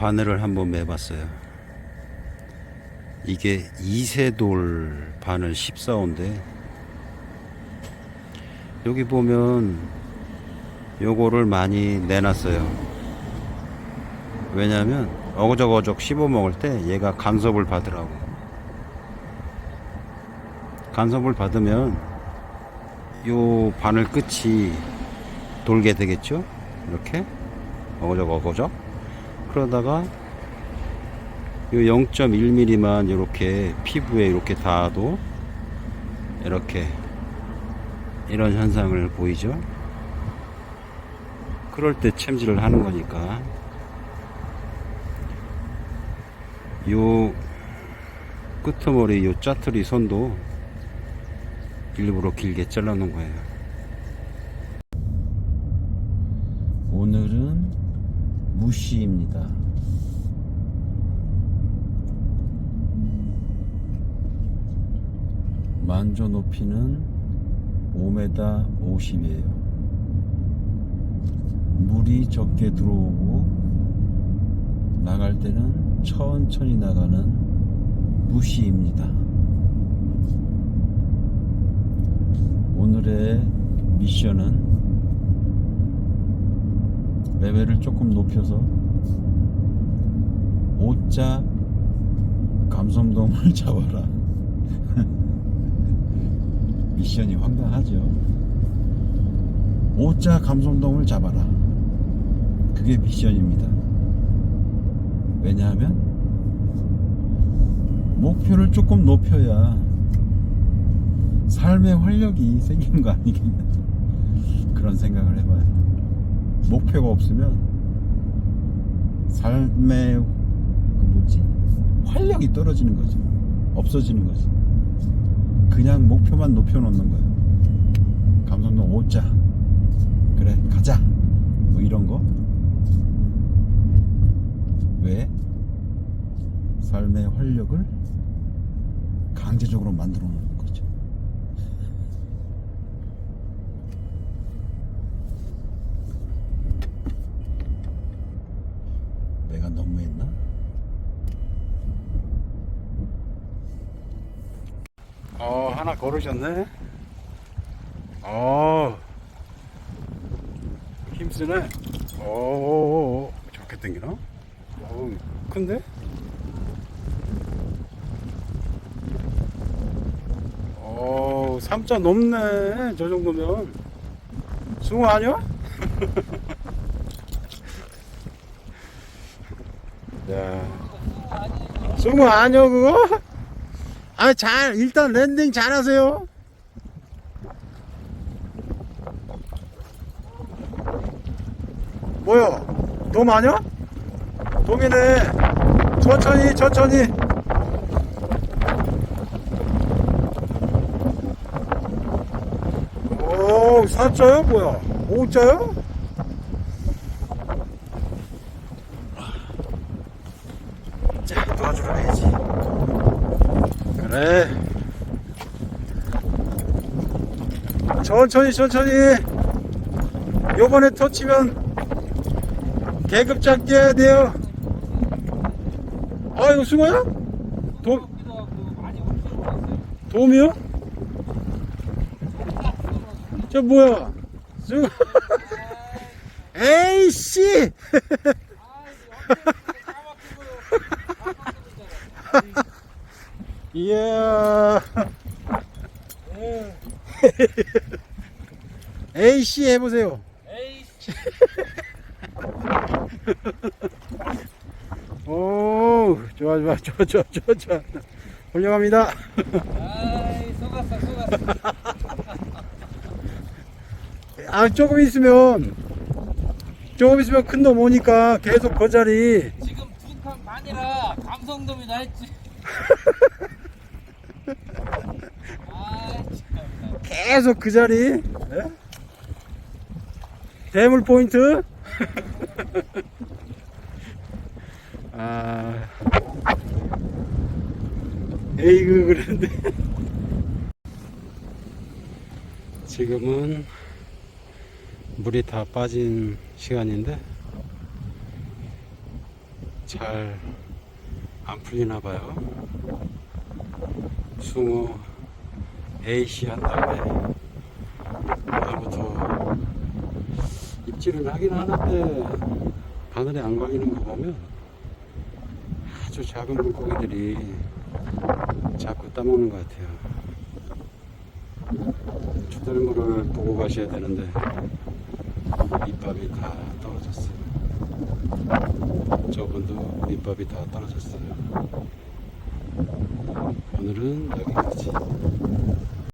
바늘을 한번 매봤어요. 이게 이세돌 바늘 14호인데 여기 보면 요거를 많이 내놨어요. 왜냐면 어거적어적 씹어 먹을 때 얘가 간섭을 받으라고. 간섭을 받으면 요 바늘 끝이 돌게 되겠죠? 이렇게 어거적 그러다가 요 0.1mm만 이렇게 피부에 이렇게 닿아도 이렇게 이런 현상을 보이죠? 그럴 때 챔질을 하는 거니까 요 끄트머리 요 짜투리 손도 일부러 길게 잘라 놓은 거예요. 오늘은 무시입니다. 만조 높이는 5m 50이에요. 물이 적게 들어오고 나갈 때는 천천히 나가는 무시입니다. 오늘의 미션은 레벨을 조금 높여서 5자 감성돔을 잡아라. 미션이 황당하죠. 5자 감성돔을 잡아라. 그게 미션입니다. 왜냐하면 목표를 조금 높여야 삶의 활력이 생기는 거 아니겠냐. 그런 생각을 해봐요. 목표가 없으면 삶의 그 뭐지 활력이 떨어지는 거죠. 없어지는 거죠. 그냥 목표만 높여놓는 거예요. 감성동 5자 그래 가자 뭐 이런 거 왜? 삶의 활력을 강제적으로 만들어 놓는 거죠. 내가 너무했나? 어 하나 걸으셨네. 어 힘쓰네. 오 좋게 당기나? 어우 큰데? 어 3자 넘네 저 정도면 숭어 아니야? 야 숭어 아니야 그거? 아 잘 일단 랜딩 잘 하세요. 뭐야 돔 아니야? 돔이네. 천천히 천천히. 오 사자요? 뭐야? 오자요? 자 도와주러 가야지 그래 천천히 천천히. 요번에 터치면 계급 잡게 해야 돼요. 아 이거 숭어야? 도, 돔이요? 저 뭐야? 숭어 에이씨 이야. 에이씨 해보세요. 오 좋아 좋아 좋아 좋아 좋아 좋아. 훌륭합니다. 아이 속았어 속았어. 아 조금 있으면 조금 있으면 큰 놈 오니까 계속 그 자리. 지금 두칸 반이라 감성돔이 나 했지 아이 참 계속 그 자리 예? 대물 포인트 아 에이그 그랬는데 지금은 물이 다 빠진 시간인데 잘 안 풀리나 봐요. 숭어 A씨 한 다음에 다음부터 입질은 하긴 하는데 바늘에 안 걸리는 거 보면 아주 작은 물고기들이 자꾸 따먹는 것 같아요. 초들물을 보고 가셔야 되는데 밑밥이 다 떨어졌어요. 저분도 밑밥이 다 떨어졌어요. 오늘은 여기까지.